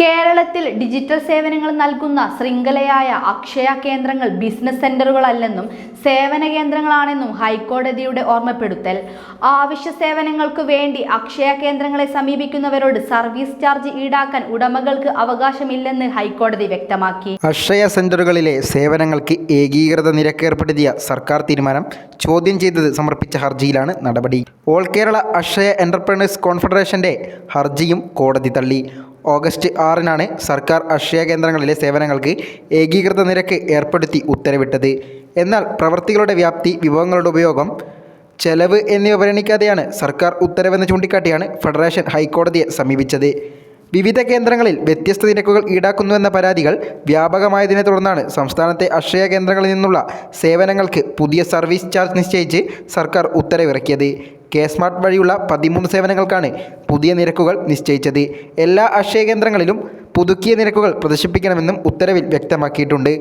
കേരളത്തിൽ ഡിജിറ്റൽ സേവനങ്ങൾ നൽകുന്ന ശൃംഖലയായ അക്ഷയ കേന്ദ്രങ്ങൾ ബിസിനസ് സെന്ററുകളല്ലെന്നും സേവന കേന്ദ്രങ്ങളാണെന്നും ഹൈക്കോടതിയുടെ ഓർമ്മപ്പെടുത്തൽ. ആവശ്യ സേവനങ്ങൾക്ക് വേണ്ടി അക്ഷയ കേന്ദ്രങ്ങളെ സമീപിക്കുന്നവരോട് സർവീസ് ചാർജ് ഈടാക്കാൻ ഉടമകൾക്ക് അവകാശമില്ലെന്ന് ഹൈക്കോടതി വ്യക്തമാക്കി. അക്ഷയ സെന്ററുകളിലെ സേവനങ്ങൾക്ക് ഏകീകൃത നിരക്ക് ഏർപ്പെടുത്തിയ സർക്കാർ തീരുമാനം ചോദ്യം ചെയ്തത് സമർപ്പിച്ച ഹർജിയിലാണ് നടപടി. ഓൾ കേരള അക്ഷയ എന്റർപ്രണേഴ്സ് കോൺഫെഡറേഷന്റെ ഹർജിയും കോടതി തള്ളി. ഓഗസ്റ്റ് ആറിനാണ് സർക്കാർ അക്ഷയ കേന്ദ്രങ്ങളിലെ സേവനങ്ങൾക്ക് ഏകീകൃത നിരക്ക് ഏർപ്പെടുത്തി ഉത്തരവിട്ടത്. എന്നാൽ പ്രവൃത്തികളുടെ വ്യാപ്തി വിഭവങ്ങളുടെ ഉപയോഗം ചെലവ് എന്നിവ പരിഗണിക്കാതെയാണ് സർക്കാർ ഉത്തരവെന്ന് ചൂണ്ടിക്കാട്ടിയാണ് ഫെഡറേഷൻ ഹൈക്കോടതിയെ സമീപിച്ചത്. വിവിധ കേന്ദ്രങ്ങളിൽ വ്യത്യസ്ത നിരക്കുകൾ ഈടാക്കുന്നുവെന്ന പരാതികൾ വ്യാപകമായതിനെ തുടർന്നാണ് സംസ്ഥാനത്തെ അക്ഷയ കേന്ദ്രങ്ങളിൽ നിന്നുള്ള സേവനങ്ങൾക്ക് പുതിയ സർവീസ് ചാർജ് നിശ്ചയിച്ച് സർക്കാർ ഉത്തരവിറക്കിയത്. കെ സ്മാർട്ട് വഴിയുള്ള പതിമൂന്ന് സേവനങ്ങൾക്കാണ് പുതിയ നിരക്കുകൾ നിശ്ചയിച്ചത്. എല്ലാ അക്ഷയ കേന്ദ്രങ്ങളിലും പുതുക്കിയ നിരക്കുകൾ പ്രദർശിപ്പിക്കണമെന്നും ഉത്തരവിൽ വ്യക്തമാക്കിയിട്ടുണ്ട്.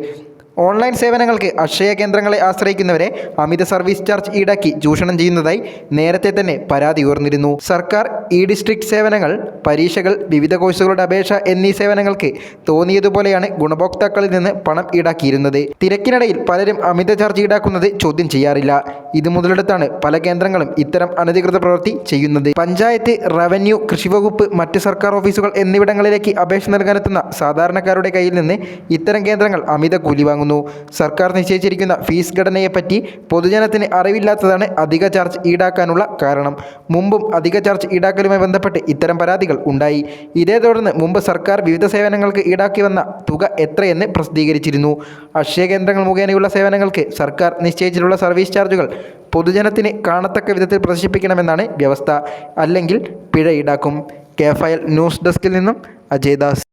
ഓൺലൈൻ സേവനങ്ങൾക്ക് അക്ഷയ കേന്ദ്രങ്ങളെ ആശ്രയിക്കുന്നവരെ അമിത സർവീസ് ചാർജ് ഈടാക്കി ചൂഷണം ചെയ്യുന്നതായി നേരത്തെ തന്നെ പരാതി ഉയർന്നിരുന്നു. സർക്കാർ ഇ ഡിസ്ട്രിക്ട് സേവനങ്ങൾ പരീക്ഷകൾ വിവിധ കോഴ്സുകളുടെ അപേക്ഷ എന്നീ സേവനങ്ങൾക്ക് തോന്നിയതുപോലെയാണ് ഗുണഭോക്താക്കളിൽ നിന്ന് പണം ഈടാക്കിയിരുന്നത്. തിരക്കിനിടയിൽ പലരും അമിത ചാർജ് ഈടാക്കുന്നത് ചോദ്യം ചെയ്യാറില്ല. ഇത് മുതലെടുത്താണ് പല കേന്ദ്രങ്ങളും ഇത്തരം അനധികൃത പ്രവൃത്തി ചെയ്യുന്നത്. പഞ്ചായത്ത് റവന്യൂ കൃഷിവകുപ്പ് മറ്റ് സർക്കാർ ഓഫീസുകൾ എന്നിവിടങ്ങളിലേക്ക് അപേക്ഷ നൽകാനെത്തുന്ന സാധാരണക്കാരുടെ കയ്യിൽ നിന്ന് ഇത്തരം കേന്ദ്രങ്ങൾ അമിത കൂലി വാങ്ങുന്നു. സർക്കാർ നിശ്ചയിച്ചിരിക്കുന്ന ഫീസ് ഘടനയെപ്പറ്റി പൊതുജനത്തിന് അറിവില്ലാത്തതാണ് അധിക ചാർജ് ഈടാക്കാനുള്ള കാരണം. മുമ്പും അധിക ചാർജ് ഈടാക്കലുമായി ബന്ധപ്പെട്ട് ഇത്തരം പരാതികൾ ഉണ്ടായി. ഇതേ തുടർന്ന് മുമ്പ് സർക്കാർ വിവിധ സേവനങ്ങൾക്ക് ഈടാക്കി വന്ന തുക എത്രയെന്ന് പ്രസിദ്ധീകരിച്ചിരുന്നു. അക്ഷയ കേന്ദ്രങ്ങൾ മുഖേനയുള്ള സേവനങ്ങൾക്ക് സർക്കാർ നിശ്ചയിച്ചിട്ടുള്ള സർവീസ് ചാർജുകൾ പൊതുജനത്തിന് കാണത്തക്ക വിധത്തിൽ പ്രദർശിപ്പിക്കണമെന്നാണ് വ്യവസ്ഥ. അല്ലെങ്കിൽ പിഴ ഈടാക്കും. കെ ഫയൽ ന്യൂസ് ഡെസ്കിൽ നിന്നും അജയ് ദാസ്.